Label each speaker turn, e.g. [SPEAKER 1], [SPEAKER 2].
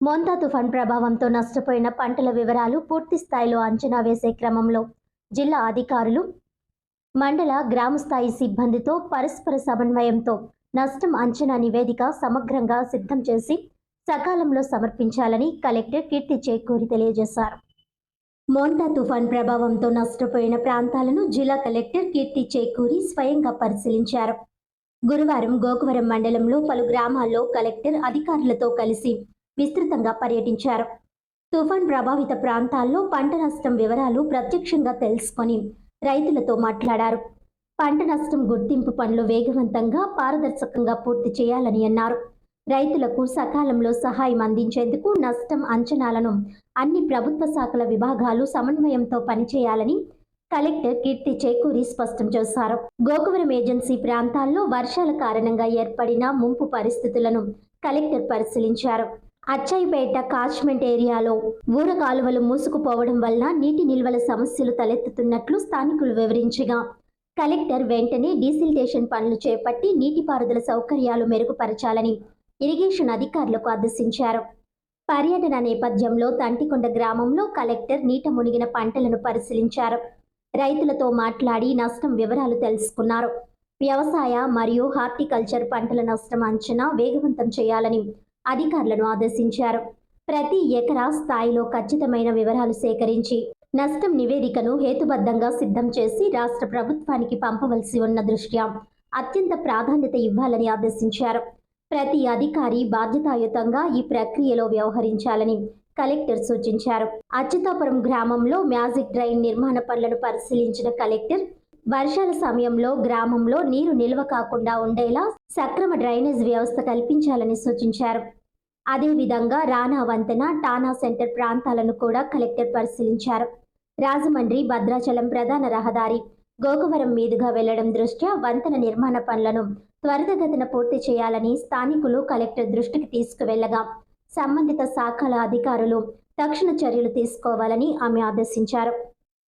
[SPEAKER 1] మోంతా తుఫాన్ ప్రభావంతో నష్టపోయిన పంటల వివరాలు పూర్తి స్థాయిలో అంచనా వేసే క్రమంలో జిల్లా అధికారులు మండల గ్రామ స్థాయి సిబ్బందితో పరస్పర సమన్వయంతో నష్టం అంచనా నివేదిక సమగ్రంగా సిద్ధం చేసి సకాలంలో సమర్పించాలని కలెక్టర్ కీర్తి చేకూరి తెలియజేశారు. మోంటా తుఫాన్ ప్రభావంతో నష్టపోయిన ప్రాంతాలను జిల్లా కలెక్టర్ కీర్తి చేకూరి స్వయంగా పరిశీలించారు. గురువారం గోకవరం మండలంలో పలు గ్రామాల్లో కలెక్టర్ అధికారులతో కలిసి విస్తృతంగా పర్యటించారు. తుఫాన్ ప్రభావిత ప్రాంతాల్లో పంట నష్టం వివరాలు ప్రత్యక్షంగా తెలుసుకొని రైతులతో మాట్లాడారు. పంట నష్టం గుర్తింపు పనులు వేగవంతంగా పారదర్శకంగా పూర్తి చేయాలని అన్నారు. రైతులకు సకాలంలో సహాయం అందించేందుకు నష్టం అంచనాలను అన్ని ప్రభుత్వ శాఖల విభాగాలు సమన్వయంతో పనిచేయాలని కలెక్టర్ కీర్తి చేకూరి స్పష్టం చేశారు. గోకువరం ఏజెన్సీ ప్రాంతాల్లో వర్షాల కారణంగా ఏర్పడిన ముంపు పరిస్థితులను కలెక్టర్ పరిశీలించారు. అచ్చాయిపేట కాచ్మెంట్ ఏరియాలో ఊర కాలువలు మూసుకుపోవడం వల్ల నీటి నిల్వల సమస్యలు తలెత్తుతున్నట్లు స్థానికులు వివరించగా కలెక్టర్ వెంటనే డీసిల్టేషన్ పనులు చేపట్టి నీటిపారుదల సౌకర్యాలు మెరుగుపరచాలని ఇరిగేషన్ అధికారులకు ఆదేశించారు. పర్యటన నేపథ్యంలో తంటికొండ గ్రామంలో కలెక్టర్ నీట మునిగిన పంటలను పరిశీలించారు. రైతులతో మాట్లాడి నష్టం వివరాలు తెలుసుకున్నారు. వ్యవసాయ మరియు హార్టికల్చర్ పంటల నష్టం అంచనా వేగవంతం చేయాలని అధికారులను ఆదేశించారు. ప్రతి ఎకరా స్థాయిలో ఖచ్చితమైన వివరాలు సేకరించి నష్టం నివేదికను హేతుబద్ధంగా సిద్ధం చేసి రాష్ట్ర ప్రభుత్వానికి పంపవలసి ఉన్న దృష్ట్యా అత్యంత ప్రాధాన్యత ఇవ్వాలని ఆదేశించారు. ప్రతి అధికారి బాధ్యతాయుతంగా ఈ ప్రక్రియలో వ్యవహరించాలని కలెక్టర్ సూచించారు. అచ్యుతాపురం గ్రామంలో మ్యాజిక్ డ్రైన్ నిర్మాణ పనులను పరిశీలించిన కలెక్టర్ వర్షాల సమయంలో గ్రామంలో నీరు నిల్వ కాకుండా ఉండేలా సక్రమ డ్రైనేజ్ వ్యవస్థ కల్పించాలని సూచించారు. అదేవిధంగా రానా వంతెన టానా సెంటర్ ప్రాంతాలను కూడా కలెక్టర్ పరిశీలించారు. రాజమండ్రి భద్రాచలం ప్రధాన రహదారి గోకవరం మీదుగా వెళ్ళడం దృష్ట్యా వంతెన నిర్మాణ పనులను త్వరితగతిన పూర్తి చేయాలని స్థానికులు కలెక్టర్ దృష్టికి తీసుకువెళ్ళగా సంబంధిత శాఖల అధికారులు తక్షణ చర్యలు తీసుకోవాలని ఆమె ఆదేశించారు.